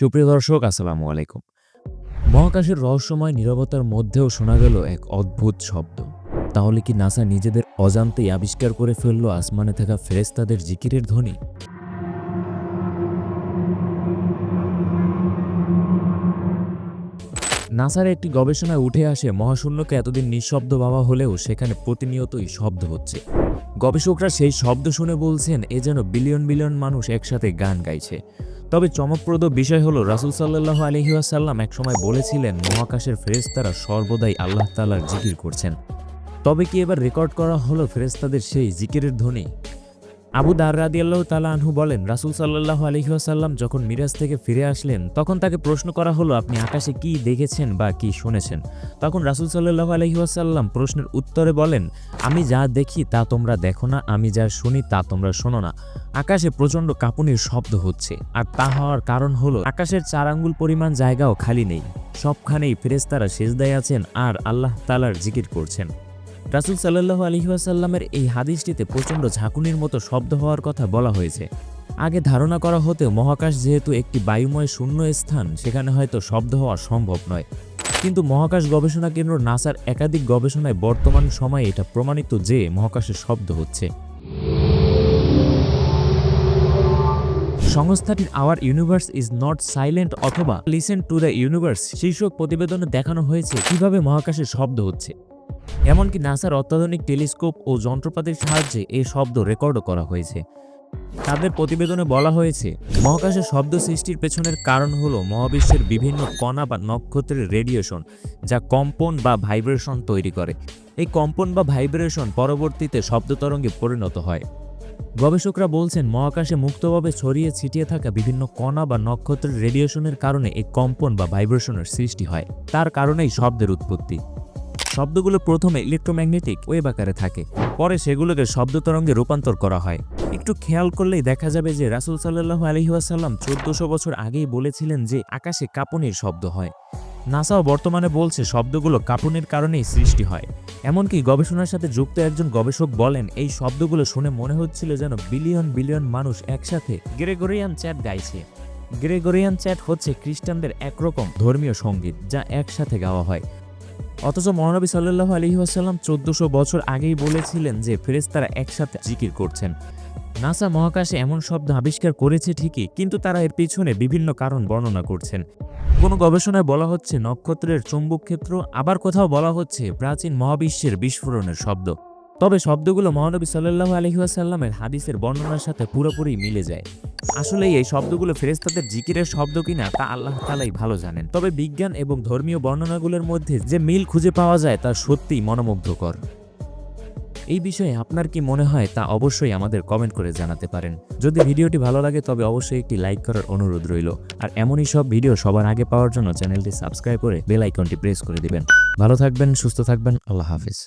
সুপ্রিয় দর্শক, আসসালামু আলাইকুম। মহাকাশের রহস্যময় নিরবতার মধ্যেও শোনা গেল এক অদ্ভুত শব্দ। তাহলে কি নাসা নিজেদের অজান্তেই আবিষ্কার করে ফেলল আসমানে থাকা ফেরেস্তাদের জিকিরের ধ্বনি? নাসার একটি গবেষণায় উঠে আসে, মহাশূন্যকে এতদিন নিঃশব্দ ভাবা হলেও সেখানে প্রতিনিয়তই শব্দ হচ্ছে। গবেষকরা সেই শব্দ শুনে বলছেন, এ যেন বিলিয়ন বিলিয়ন মানুষ একসাথে গান গাইছে। তবে চমকপ্রদ বিষয় হলো রাসুল সাল্লাহ আলহিহাসাল্লাম একসময় বলেছিলেন, মহাকাশের ফেরেস্তারা সর্বদাই আল্লাহ তালার জিকির করছেন। তবে কি এবার রেকর্ড করা হলো ফেরেস্তাদের সেই জিকিরের ধ্বনি? আবু দার রাদি আল্লাহ তালা আনহু বলেন, রাসুল সাল্লাহ আলহিহাসাল্লাম যখন মিরাজ থেকে ফিরে আসলেন, তখন তাকে প্রশ্ন করা হলো, আপনি আকাশে কি দেখেছেন বা কি শুনেছেন? তখন রাসুল সাল্লাহ আলহিহাসাল্লাম প্রশ্নের উত্তরে বলেন, আমি যা দেখি তা তোমরা দেখো না, আমি যা শুনি তা তোমরা শোনো না। আকাশে প্রচণ্ড কাঁপুনির শব্দ হচ্ছে, আর তা হওয়ার কারণ হলো, আকাশের চার আঙ্গুল পরিমাণ জায়গাও খালি নেই, সবখানেই ফেরেস্তারা সেজদায় আছেন আর আল্লাহ তালার জিকির করছেন। রাসুল সাল্লাহ আলহিহাসাল্লামের এই হাদিসটিতে প্রচণ্ড ঝাঁকুনির মতো শব্দ হওয়ার কথা বলা হয়েছে। আগে ধারণা করা হতে মহাকাশ যেহেতু একটি বায়ুময় শূন্য স্থান, সেখানে হয়তো শব্দ হওয়া সম্ভব নয়। কিন্তু মহাকাশ গবেষণা কেন্দ্র নাসার একাধিক গবেষণায় বর্তমান সময়ে এটা প্রমাণিত যে মহাকাশে শব্দ হচ্ছে। সংস্থাটির our universe is not silent অথবা লিসেন টু দ্য ইউনিভার্স শীর্ষক প্রতিবেদনে দেখানো হয়েছে কীভাবে মহাকাশে শব্দ হচ্ছে। এমনকি নাসার অত্যাধুনিক টেলিস্কোপ ও যন্ত্রপাতির সাহায্যে এই শব্দ রেকর্ডও করা হয়েছে। তাদের প্রতিবেদনে বলা হয়েছে মহাকাশে শব্দ সৃষ্টির পেছনের কারণ হল মহাবিশ্বের বিভিন্ন কণা বা নক্ষত্রের রেডিয়েশন, যা কম্পন বা ভাইব্রেশন তৈরি করে। এই কম্পন বা ভাইব্রেশন পরবর্তীতে শব্দ তরঙ্গে পরিণত হয়। গবেষকরা বলছেন, মহাকাশে মুক্তভাবে ছড়িয়ে ছিটিয়ে থাকা বিভিন্ন কণা বা নক্ষত্রের রেডিয়েশনের কারণে এই কম্পন বা ভাইব্রেশনের সৃষ্টি হয়। তার কারণেই শব্দের উৎপত্তি। শব্দগুলো প্রথমে ইলেকট্রোম্যাগনেটিক ওয়েব আকারে থাকে, পরে সেগুলোকে শব্দ তরঙ্গে রূপান্তর করা হয়। একটু খেয়াল করলেই দেখা যাবে যে রাসুল সাল্লাহ আলহিহাসাল্লাম চোদ্দশো বছর আগেই বলেছিলেন যে আকাশে কাঁপুনির শব্দ হয়। নাসাও বর্তমানে বলছে শব্দগুলো কাঁপুনির কারণেই সৃষ্টি হয়। এমনকি গবেষণার সাথে যুক্ত একজন গবেষক বলেন, এই শব্দগুলো শুনে মনে হচ্ছিল যেন বিলিয়ন বিলিয়ন মানুষ একসাথে গ্রেগরিয়ান চ্যাট গাইছে। গ্রেগরিয়ান চ্যাট হচ্ছে খ্রিস্টানদের একরকম ধর্মীয় সংগীত যা একসাথে গাওয়া হয়। অথচ মহানবী সাল্লাহ আলী আসাল্লাম চোদ্দশো বছর আগেই বলেছিলেন যে ফেরেস্তারা একসাথে জিকির করছেন। নাসা মহাকাশে এমন শব্দ আবিষ্কার করেছে ঠিকই, কিন্তু তারা এর পিছনে বিভিন্ন কারণ বর্ণনা করছেন। কোনো গবেষণায় বলা হচ্ছে নক্ষত্রের চৌম্বক ক্ষেত্র, আবার কোথাও বলা হচ্ছে প্রাচীন মহাবিশ্বের বিস্ফোরণের শব্দ। তবে শব্দগুলো মহানবী সাল্লাহ আলহিহাসাল্লামের হাদিসের বর্ণনার সাথে পুরোপুরি মিলে যায়। আসলে এই শব্দগুলো ফেরেস্তাদের জিকিরের শব্দ কিনা তা আল্লাহ তালাই ভালো জানেন। তবে বিজ্ঞান এবং ধর্মীয় বর্ণনাগুলোর মধ্যে যে মিল খুঁজে পাওয়া যায় তা সত্যিই মনোমুগ্ধকর। এই বিষয়ে আপনার কি মনে হয় তা অবশ্যই আমাদের কমেন্ট করে জানাতে পারেন। যদি ভিডিওটি ভালো লাগে তবে অবশ্যই একটি লাইক করার অনুরোধ রইল। আর এমনই সব ভিডিও সবার আগে পাওয়ার জন্য চ্যানেলটি সাবস্ক্রাইব করে বেল আইকনটি প্রেস করে দিবেন। ভালো থাকবেন, সুস্থ থাকবেন, আল্লাহ হাফিজ।